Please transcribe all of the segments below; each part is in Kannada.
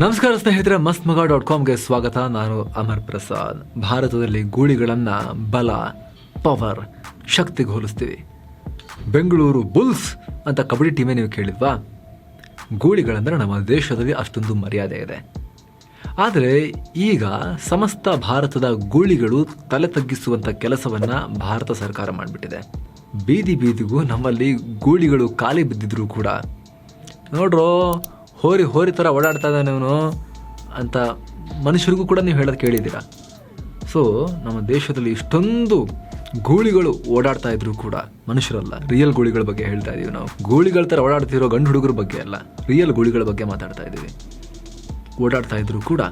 ನಮಸ್ಕಾರ ಸ್ನೇಹಿತರೆ ಮಸ್ತ್ ಮಗ ಡಾಟ್ ಕಾಮ್ಗೆ ಸ್ವಾಗತ. ನಾನು ಅಮರ್ ಪ್ರಸಾದ್. ಭಾರತದಲ್ಲಿ ಗೂಳಿಗಳನ್ನು ಬಲ, ಪವರ್, ಶಕ್ತಿಗೆ ಹೋಲಿಸ್ತೀವಿ. ಬೆಂಗಳೂರು ಬುಲ್ಸ್ ಅಂತ ಕಬಡ್ಡಿ ಟೀಮೇ ನೀವು ಕೇಳಿದ್ವಾ? ಗೂಳಿಗಳಂದರೆ ನಮ್ಮ ದೇಶದಲ್ಲಿ ಅಷ್ಟೊಂದು ಮರ್ಯಾದೆ ಇದೆ. ಆದರೆ ಈಗ ಸಮಸ್ತ ಭಾರತದ ಗೂಳಿಗಳು ತಲೆ ತಗ್ಗಿಸುವಂಥ ಕೆಲಸವನ್ನ ಭಾರತ ಸರ್ಕಾರ ಮಾಡಿಬಿಟ್ಟಿದೆ. ಬೀದಿ ಬೀದಿಗೂ ನಮ್ಮಲ್ಲಿ ಗೂಳಿಗಳು ಖಾಲಿ ಬಿದ್ದಿದ್ರು ಕೂಡ. ನೋಡ್ರೋ ಹೋರಿ ಹೋರಿ ಥರ ಓಡಾಡ್ತಾ ಇದ್ದಾನೆ ಅವನು ಅಂತ ಮನುಷ್ಯರಿಗೂ ಕೂಡ ನೀವು ಹೇಳೋದು ಕೇಳಿದ್ದೀರಾ? ಸೊ ನಮ್ಮ ದೇಶದಲ್ಲಿ ಇಷ್ಟೊಂದು ಗೂಳಿಗಳು ಓಡಾಡ್ತಾ ಇದ್ರು ಕೂಡ ಮನುಷ್ಯರಲ್ಲ ರಿಯಲ್ ಗೂಳಿಗಳ ಬಗ್ಗೆ ಹೇಳ್ತಾ ಇದ್ದೀವಿ ನಾವು. ಗೂಳಿಗಳ ಥರ ಓಡಾಡ್ತಿರೋ ಗಂಡು ಹುಡುಗರ ಬಗ್ಗೆ ಅಲ್ಲ ರಿಯಲ್ ಗೂಳಿಗಳ ಬಗ್ಗೆ ಮಾತಾಡ್ತಾ ಇದ್ದೀವಿ ಓಡಾಡ್ತಾ ಇದ್ರು ಕೂಡ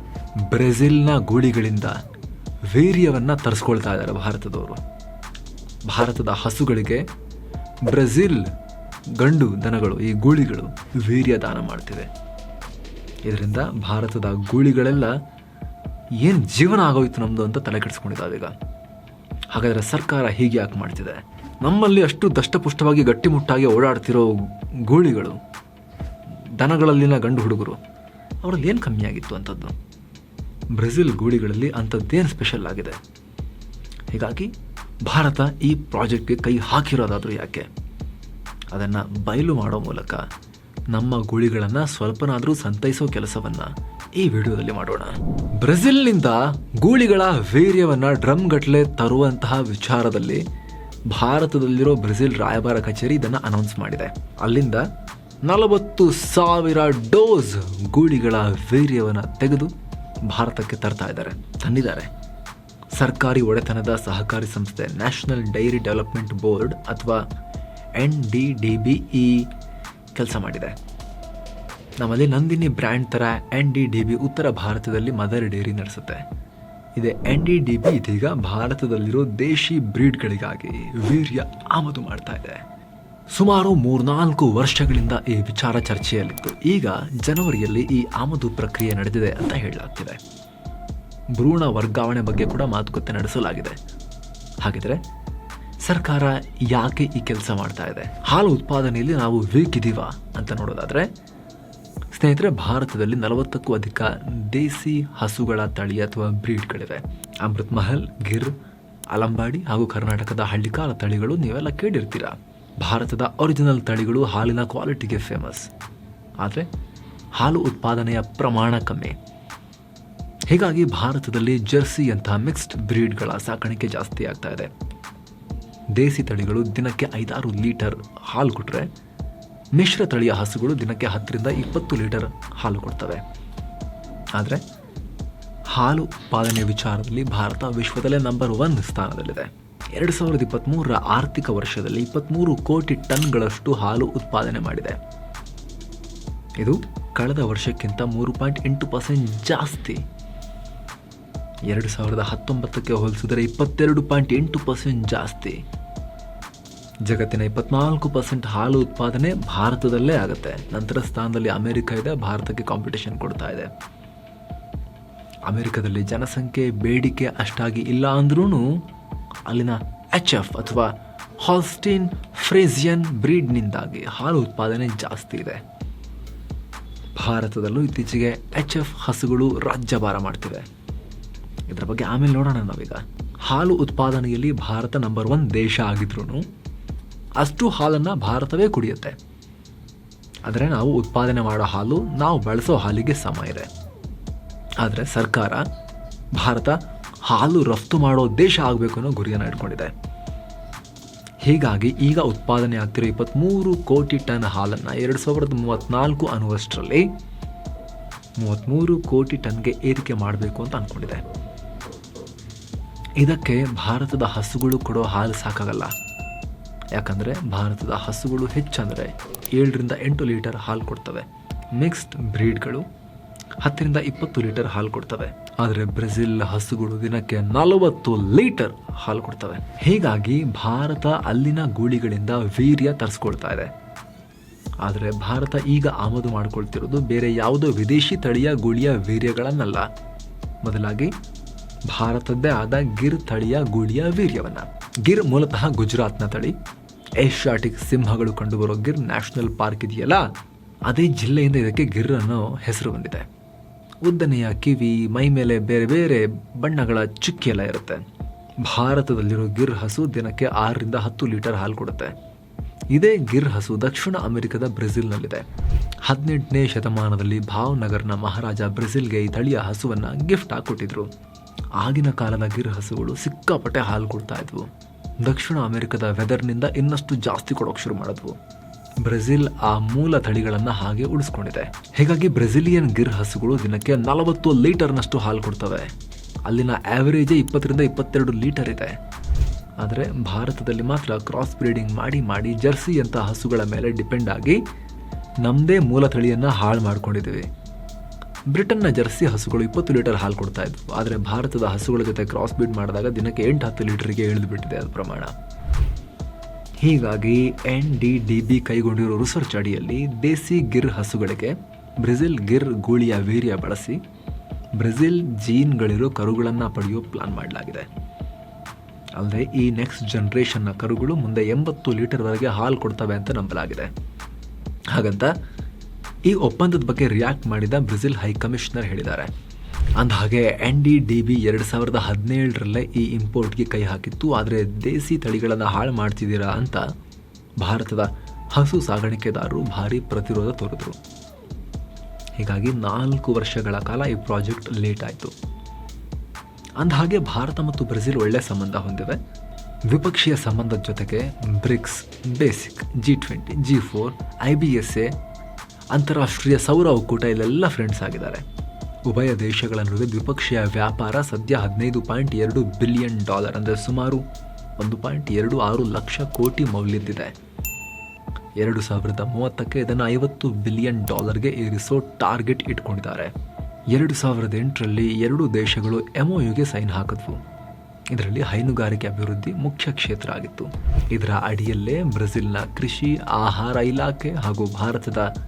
ಬ್ರೆಜಿಲ್ನ ಗೂಳಿಗಳಿಂದ ವೀರ್ಯವನ್ನು ತರಿಸ್ಕೊಳ್ತಾ ಇದ್ದಾರೆ ಭಾರತದವರು. ಭಾರತದ ಹಸುಗಳಿಗೆ ಬ್ರೆಜಿಲ್ ಗಂಡು ದನಗಳು, ಈ ಗೂಳಿಗಳು ವೀರ್ಯ ದಾನ ಮಾಡ್ತಿವೆ. ಇದರಿಂದ ಭಾರತದ ಗೂಳಿಗಳೆಲ್ಲ ಏನು ಜೀವನ ಆಗೋಯ್ತು ನಮ್ಮದು ಅಂತ ತಲೆ ಕೆಡಿಸ್ಕೊಂಡಿದ್ದಾವೆ ಈಗ. ಹಾಗಾದರೆ ಸರ್ಕಾರ ಹೀಗೆ ಯಾಕೆ ಮಾಡ್ತಿದೆ? ನಮ್ಮಲ್ಲಿ ಅಷ್ಟು ದಷ್ಟಪುಷ್ಟವಾಗಿ ಗಟ್ಟಿಮುಟ್ಟಾಗಿ ಓಡಾಡ್ತಿರೋ ಗೂಳಿಗಳು, ದನಗಳಲ್ಲಿನ ಗಂಡು ಹುಡುಗರು, ಅವರಲ್ಲಿ ಏನು ಕಮ್ಮಿ ಆಗಿತ್ತು ಅಂಥದ್ದು ಬ್ರೆಜಿಲ್ ಗೂಳಿಗಳಲ್ಲಿ ಅಂಥದ್ದೇನು ಸ್ಪೆಷಲ್ ಆಗಿದೆ? ಹೀಗಾಗಿ ಭಾರತ ಈ ಪ್ರಾಜೆಕ್ಟ್ಗೆ ಕೈ ಹಾಕಿರೋದಾದರೂ ಯಾಕೆ? ಅದನ್ನು ಬಯಲು ಮಾಡೋ ಮೂಲಕ ನಮ್ಮ ಗುಳಿಗಳನ್ನು ಸ್ವಲ್ಪನಾದರೂ ಸಂತೈಸೋ ಕೆಲಸವನ್ನ ಈ ವಿಡಿಯೋದಲ್ಲಿ ಮಾಡೋಣ. ಬ್ರೆಜಿಲ್ನಿಂದ ಗೂಳಿಗಳ ವೀರ್ಯವನ್ನು ಡ್ರಮ್ ಗಟ್ಟಲೆ ತರುವಂತಹ ವಿಚಾರದಲ್ಲಿ ಭಾರತದಲ್ಲಿರೋ ಬ್ರೆಜಿಲ್ ರಾಯಭಾರ ಕಚೇರಿ ಇದನ್ನು ಅನೌನ್ಸ್ ಮಾಡಿದೆ. ಅಲ್ಲಿಂದ ನಲವತ್ತು ಸಾವಿರ ಡೋಸ್ ಗೂಳಿಗಳ ವೀರ್ಯವನ್ನು ತೆಗೆದು ಭಾರತಕ್ಕೆ ತರ್ತಾ ಇದ್ದಾರೆ. ತಂದಿದ್ದಾರೆ. ಸರ್ಕಾರಿ ಒಡೆತನದ ಸಹಕಾರಿ ಸಂಸ್ಥೆ ನ್ಯಾಷನಲ್ ಡೈರಿ ಡೆವಲಪ್ಮೆಂಟ್ ಬೋರ್ಡ್ ಅಥವಾ ಎನ್ ಡಿ ಡಿ ಬಿ ಇ ಕೆಲಸ ಮಾಡಿದೆ. ನಮ್ಮಲ್ಲಿ ನಂದಿನಿ ಬ್ರ್ಯಾಂಡ್ ಥರ ಎನ್ ಡಿ ಡಿ ಬಿ ಉತ್ತರ ಭಾರತದಲ್ಲಿ ಮದರ್ ಡೇರಿ ನಡೆಸುತ್ತೆ. ಇದೆ ಎನ್ ಡಿ ಡಿ ಬಿ ಇದೀಗ ಭಾರತದಲ್ಲಿರೋ ದೇಶಿ ಬ್ರೀಡ್ಗಳಿಗಾಗಿ ವೀರ್ಯ ಆಮದು ಮಾಡ್ತಾ ಇದೆ. ಸುಮಾರು ಮೂರ್ನಾಲ್ಕು ವರ್ಷಗಳಿಂದ ಈ ವಿಚಾರ ಚರ್ಚೆಯಲ್ಲಿತ್ತು. ಈಗ ಜನವರಿಯಲ್ಲಿ ಈ ಆಮದು ಪ್ರಕ್ರಿಯೆ ನಡೆದಿದೆ ಅಂತ ಹೇಳಲಾಗ್ತಿದೆ. ಭ್ರೂಣ ವರ್ಗಾವಣೆ ಬಗ್ಗೆ ಕೂಡ ಮಾತುಕತೆ ನಡೆಸಲಾಗಿದೆ. ಹಾಗಿದ್ರೆ ಸರ್ಕಾರ ಯಾಕೆ ಈ ಕೆಲಸ ಮಾಡ್ತಾ ಇದೆ? ಹಾಲು ಉತ್ಪಾದನೆಯಲ್ಲಿ ನಾವು ವೀಕ್ ಇದೀವ ಅಂತ ನೋಡೋದಾದ್ರೆ, ಸ್ನೇಹಿತರೆ, ಭಾರತದಲ್ಲಿ ನಲವತ್ತಕ್ಕೂ ಅಧಿಕ ದೇಸಿ ಹಸುಗಳ ತಳಿ ಅಥವಾ ಬ್ರೀಡ್ಗಳಿವೆ. ಅಮೃತ್ ಮಹಲ್, ಗಿರ್ ಅಲಂಬಾಡಿ ಹಾಗೂ ಕರ್ನಾಟಕದ ಹಳ್ಳಿಕಾಲ ತಳಿಗಳು ನೀವೆಲ್ಲ ಕೇಳಿರ್ತೀರಾ? ಭಾರತದ ಒರಿಜಿನಲ್ ತಳಿಗಳು ಹಾಲಿನ ಕ್ವಾಲಿಟಿಗೆ ಫೇಮಸ್ ಆದರೆ, ಹಾಲು ಉತ್ಪಾದನೆಯ ಪ್ರಮಾಣ ಕಮ್ಮಿ. ಹೀಗಾಗಿ ಭಾರತದಲ್ಲಿ ಜರ್ಸಿ ಅಂತಹ ಮಿಕ್ಸ್ಡ್ ಬ್ರೀಡ್ಗಳ ಸಾಕಾಣಿಕೆ ಜಾಸ್ತಿ ಆಗ್ತಾ ಇದೆ. ದೇಸಿ ತಳಿಗಳು ದಿನಕ್ಕೆ ಐದಾರು ಲೀಟರ್ ಹಾಲು ಕೊಟ್ಟರೆ ಮಿಶ್ರ ತಳಿಯ ಹಸುಗಳು ದಿನಕ್ಕೆ ಹತ್ತರಿಂದ ಇಪ್ಪತ್ತು ಲೀಟರ್ ಹಾಲು ಕೊಡ್ತವೆ. ಆದರೆ ಹಾಲು ಉತ್ಪಾದನೆ ವಿಚಾರದಲ್ಲಿ ಭಾರತ ವಿಶ್ವದಲ್ಲೇ ನಂಬರ್ ಒನ್ ಸ್ಥಾನದಲ್ಲಿದೆ. ಎರಡು ಸಾವಿರದ ಇಪ್ಪತ್ತ್ಮೂರರ ಆರ್ಥಿಕ ವರ್ಷದಲ್ಲಿ ಇಪ್ಪತ್ತ್ಮೂರು ಕೋಟಿ ಟನ್ಗಳಷ್ಟು ಹಾಲು ಉತ್ಪಾದನೆ ಮಾಡಿದೆ. ಇದು ಕಳೆದ ವರ್ಷಕ್ಕಿಂತ ಮೂರು ಪಾಯಿಂಟ್ ಎಂಟು ಪರ್ಸೆಂಟ್ ಜಾಸ್ತಿ. ಎರಡು ಸಾವಿರದ ಹತ್ತೊಂಬತ್ತಕ್ಕೆ ಹೋಲಿಸಿದರೆ ಇಪ್ಪತ್ತೆರಡು ಪಾಯಿಂಟ್ ಎಂಟು ಪರ್ಸೆಂಟ್ ಜಾಸ್ತಿ. ಜಗತ್ತಿನ ಇಪ್ಪತ್ನಾಲ್ಕು ಪರ್ಸೆಂಟ್ ಹಾಲು ಉತ್ಪಾದನೆ ಭಾರತದಲ್ಲೇ ಆಗುತ್ತೆ. ನಂತರ ಸ್ಥಾನದಲ್ಲಿ ಅಮೆರಿಕ ಇದೆ, ಭಾರತಕ್ಕೆ ಕಾಂಪಿಟೇಷನ್ ಕೊಡ್ತಾ ಇದೆ. ಅಮೆರಿಕದಲ್ಲಿ ಜನಸಂಖ್ಯೆ ಬೇಡಿಕೆ ಅಷ್ಟಾಗಿ ಇಲ್ಲ ಅಂದ್ರೂ ಅಲ್ಲಿನ ಎಚ್ ಎಫ್ ಅಥವಾ ಹಾಲ್ಸ್ಟೀನ್ ಫ್ರೇಜಿಯನ್ ಬ್ರೀಡ್ನಿಂದಾಗಿ ಹಾಲು ಉತ್ಪಾದನೆ ಜಾಸ್ತಿ ಇದೆ. ಭಾರತದಲ್ಲೂ ಇತ್ತೀಚೆಗೆ ಎಚ್ ಎಫ್ ಹಸುಗಳು ರಾಜ್ಯಭಾರ ಮಾಡ್ತಿವೆ. ಇದರ ಬಗ್ಗೆ ಆಮೇಲೆ ನೋಡೋಣ ನಾವೀಗ. ಹಾಲು ಉತ್ಪಾದನೆಯಲ್ಲಿ ಭಾರತ ನಂಬರ್ ಒನ್ ದೇಶ ಆಗಿದ್ರು ಅಷ್ಟು ಹಾಲನ್ನು ಭಾರತವೇ ಕುಡಿಯುತ್ತೆ. ಆದರೆ ನಾವು ಉತ್ಪಾದನೆ ಮಾಡೋ ಹಾಲು, ನಾವು ಬಳಸೋ ಹಾಲಿಗೆ ಸಮ ಇದೆ. ಆದರೆ ಸರ್ಕಾರ ಭಾರತ ಹಾಲು ರಫ್ತು ಮಾಡೋ ದೇಶ ಆಗಬೇಕು ಅನ್ನೋ ಗುರಿಯನ್ನು ಇಟ್ಕೊಂಡಿದೆ. ಹೀಗಾಗಿ ಈಗ ಉತ್ಪಾದನೆ ಆಗ್ತಿರೋ ಇಪ್ಪತ್ತ್ಮೂರು ಕೋಟಿ ಟನ್ ಹಾಲನ್ನು ಎರಡು ಸಾವಿರದ ಮೂವತ್ತ್ನಾಲ್ಕು ಅನ್ನುವಷ್ಟರಲ್ಲಿ ಮೂವತ್ತ್ಮೂರು ಕೋಟಿ ಟನ್ಗೆ ಏರಿಕೆ ಮಾಡಬೇಕು ಅಂತ ಅಂದ್ಕೊಂಡಿದೆ ಇದಕ್ಕೆ ಭಾರತದ ಹಸುಗಳು ಕೊಡೋ ಹಾಲು ಸಾಕಾಗಲ್ಲ. ಯಾಕಂದರೆ ಭಾರತದ ಹಸುಗಳು ಹೆಚ್ಚಂದರೆ ಏಳರಿಂದ ಎಂಟು ಲೀಟರ್ ಹಾಲು ಕೊಡ್ತವೆ. ಮಿಕ್ಸ್ಡ್ ಬ್ರೀಡ್ಗಳು ಹತ್ತರಿಂದ ಇಪ್ಪತ್ತು ಲೀಟರ್ ಹಾಲು ಕೊಡ್ತವೆ. ಆದರೆ ಬ್ರೆಜಿಲ್ ಹಸುಗಳು ದಿನಕ್ಕೆ ನಲವತ್ತು ಲೀಟರ್ ಹಾಲು ಕೊಡ್ತವೆ. ಹೀಗಾಗಿ ಭಾರತ ಅಲ್ಲಿನ ಗೂಳಿಗಳಿಂದ ವೀರ್ಯ ತರಿಸ್ಕೊಳ್ತಾ ಇದೆ. ಆದರೆ ಭಾರತ ಈಗ ಆಮದು ಮಾಡಿಕೊಳ್ತಿರೋದು ಬೇರೆ ಯಾವುದೋ ವಿದೇಶಿ ತಳಿಯ ಗೂಳಿಯ ವೀರ್ಯಗಳನ್ನಲ್ಲ. ಬದಲಾಗಿ ಭಾರತದ್ದೇ ಆದ ಗಿರ್ ತಳಿಯ ಗೂಳಿಯ ವೀರ್ಯವನ್ನು. ಗಿರ್ ಮೂಲತಃ ಗುಜರಾತ್ನ ತಳಿ ಏಷ್ಯಾಟಿಕ್ ಸಿಂಹಗಳು ಕಂಡುಬರೋ ಗಿರ್ ನ್ಯಾಷನಲ್ ಪಾರ್ಕ್ ಇದೆಯಲ್ಲ? ಅದೇ ಜಿಲ್ಲೆಯಿಂದ ಇದಕ್ಕೆ ಗಿರ್ ಅನ್ನೋ ಹೆಸರು ಬಂದಿದೆ. ಉದ್ದನೆಯ ಕಿವಿ, ಮೈ ಮೇಲೆ ಬೇರೆ ಬೇರೆ ಬಣ್ಣಗಳ ಚುಕ್ಕಿ ಎಲ್ಲ ಇರುತ್ತೆ. ಭಾರತದಲ್ಲಿರೋ ಗಿರ್ ಹಸು ದಿನಕ್ಕೆ ಆರರಿಂದ ಹತ್ತು ಲೀಟರ್ ಹಾಲು ಕೊಡುತ್ತೆ. ಇದೇ ಗಿರ್ ಹಸು ದಕ್ಷಿಣ ಅಮೆರಿಕದ ಬ್ರೆಜಿಲ್ನಲ್ಲಿದೆ. ಹದಿನೆಂಟನೇ ಶತಮಾನದಲ್ಲಿ ಭಾವ್ನಗರ್ನ ಮಹಾರಾಜ ಬ್ರೆಜಿಲ್ಗೆ ಈ ತಳಿಯ ಹಸುವನ್ನು ಗಿಫ್ಟ್ ಹಾಕ್ಕೊಟ್ಟಿದ್ರು. ಕೊಟ್ಟಿದ್ರು ಆಗಿನ ಕಾಲದ ಗಿರ್ ಹಸುಗಳು ಸಿಕ್ಕಾಪಟ್ಟೆ ಹಾಲು ಕೊಡ್ತಾ ಇದ್ವು. ದಕ್ಷಿಣ ಅಮೆರಿಕದ ವೆದರ್ನಿಂದ ಇನ್ನಷ್ಟು ಜಾಸ್ತಿ ಕೊಡೋಕೆ ಶುರು ಮಾಡಿದ್ವು. ಬ್ರೆಜಿಲ್ ಆ ಮೂಲ ತಳಿಗಳನ್ನು ಹಾಗೆ ಉಳಿಸ್ಕೊಂಡಿದೆ. ಹೀಗಾಗಿ ಬ್ರೆಜಿಲಿಯನ್ ಗಿರ್ ಹಸುಗಳು ದಿನಕ್ಕೆ ನಲವತ್ತು ಲೀಟರ್ನಷ್ಟು ಹಾಲು ಕೊಡ್ತವೆ. ಅಲ್ಲಿನ ಆ್ಯಾವರೇಜ್ ಇಪ್ಪತ್ತರಿಂದ ಇಪ್ಪತ್ತೆರಡು ಲೀಟರ್ ಇದೆ. ಆದರೆ ಭಾರತದಲ್ಲಿ ಮಾತ್ರ ಕ್ರಾಸ್ ಬ್ರೀಡಿಂಗ್ ಮಾಡಿ ಮಾಡಿ ಜರ್ಸಿ ಅಂತ ಹಸುಗಳ ಮೇಲೆ ಡಿಪೆಂಡ್ ಆಗಿ ನಮ್ಮದೇ ಮೂಲ ತಳಿಯನ್ನು ಹಾಳು ಮಾಡ್ಕೊಂಡಿದ್ದೀವಿ ಬ್ರಿಟನ್ನ ಜರ್ಸಿ ಹಸುಗಳು ಇಪ್ಪತ್ತು ಲೀಟರ್ ಹಾಲು ಕೊಡ್ತಾ ಇದ್ವು. ಆದರೆ ಭಾರತದ ಹಸುಗಳ ಜೊತೆ ಕ್ರಾಸ್ ಬ್ರೀಡ್ ಮಾಡಿದಾಗ ದಿನಕ್ಕೆ ಎಂಟು ಹತ್ತು ಲೀಟರ್ಗೆ ಇಳಿದುಬಿಟ್ಟಿದೆ ಅದು ಪ್ರಮಾಣ. ಹೀಗಾಗಿ ಎನ್ ಡಿ ಡಿ ಬಿ ಕೈಗೊಂಡಿರೋ ರಿಸರ್ಚ್ ಅಡಿಯಲ್ಲಿ ದೇಸಿ ಗಿರ್ ಹಸುಗಳಿಗೆ ಬ್ರೆಜಿಲ್ ಗಿರ್ ಗೂಳಿಯ ವೀರ್ಯ ಬಳಸಿ ಬ್ರೆಜಿಲ್ ಜೀನ್ಗಳಿರೋ ಕರುಗಳನ್ನು ಪಡೆಯೋ ಪ್ಲಾನ್ ಮಾಡಲಾಗಿದೆ. ಅಲ್ಲದೆ ಈ ನೆಕ್ಸ್ಟ್ ಜನ್ರೇಷನ್ನ ಕರುಗಳು ಮುಂದೆ ಎಂಬತ್ತು ಲೀಟರ್ವರೆಗೆ ಹಾಲು ಕೊಡ್ತವೆ ಅಂತ ನಂಬಲಾಗಿದೆ. ಹಾಗಂತ ಈ ಒಪ್ಪಂದದ ಬಗ್ಗೆ ರಿಯಾಕ್ಟ್ ಮಾಡಿದ ಬ್ರೆಜಿಲ್ ಹೈಕಮಿಷನರ್ ಹೇಳಿದ್ದಾರೆ. ಅಂದಹಾಗೆ, ಎನ್ ಡಿ ಡಿ ಬಿ ಎರಡು ಸಾವಿರದ ಹದಿನೇಳರಲ್ಲೇ ಈ ಇಂಪೋರ್ಟ್ಗೆ ಕೈ ಹಾಕಿತ್ತು. ಆದರೆ ದೇಸಿ ತಳಿಗಳನ್ನು ಹಾಳು ಮಾಡ್ತಿದ್ದೀರಾ ಅಂತ ಭಾರತದ ಹಸು ಸಾಗಾಣಿಕೆದಾರರು ಭಾರಿ ಪ್ರತಿರೋಧ ತೋರಿದ್ರು. ಹೀಗಾಗಿ ನಾಲ್ಕು ವರ್ಷಗಳ ಕಾಲ ಈ ಪ್ರಾಜೆಕ್ಟ್ ಲೇಟ್ ಆಯಿತು. ಅಂದಹಾಗೆ, ಭಾರತ ಮತ್ತು ಬ್ರೆಜಿಲ್ ಒಳ್ಳೆ ಸಂಬಂಧ ಹೊಂದಿವೆ. ದ್ವಿಪಕ್ಷೀಯ ಸಂಬಂಧದ ಜೊತೆಗೆ BRICS, BASIC, G twenty, G four, I B S A ಅಂತಾರಾಷ್ಟ್ರೀಯ ಸೌರ ಒಕ್ಕೂಟ ಇಲ್ಲೆಲ್ಲ ಫ್ರೆಂಡ್ಸ್ ಆಗಿದ್ದಾರೆ. ಉಭಯ ದೇಶಗಳ ನಡುವೆ ದ್ವಿಪಕ್ಷೀಯ ವ್ಯಾಪಾರ ಸದ್ಯ ಹದಿನೈದು ಪಾಯಿಂಟ್ ಎರಡು ಬಿಲಿಯನ್ ಡಾಲರ್ ಅಂದರೆ ಸುಮಾರು ಒಂದು ಪಾಯಿಂಟ್ ಎರಡು ಆರು ಲಕ್ಷ ಕೋಟಿ ಮೌಲ್ಯದ್ದಿದೆ. ಎರಡು ಸಾವಿರದ ಮೂವತ್ತಕ್ಕೆ ಇದನ್ನು ಐವತ್ತು ಬಿಲಿಯನ್ ಡಾಲರ್ಗೆ ಏರಿಸೋ ಟಾರ್ಗೆಟ್ ಇಟ್ಕೊಂಡಿದ್ದಾರೆ. ಎರಡು ಸಾವಿರದ ಎಂಟರಲ್ಲಿ ಎರಡು ದೇಶಗಳು ಎಂಒಯುಗೆ ಸೈನ್ ಹಾಕಿದ್ವು. ಇದರಲ್ಲಿ ಹೈನುಗಾರಿಕೆ ಅಭಿವೃದ್ಧಿ ಮುಖ್ಯ ಕ್ಷೇತ್ರ ಆಗಿತ್ತು. ಇದರ ಅಡಿಯಲ್ಲೇ ಬ್ರೆಜಿಲ್ನ ಕೃಷಿ, ಆಹಾರ ಇಲಾಖೆ ಹಾಗೂ ಭಾರತದ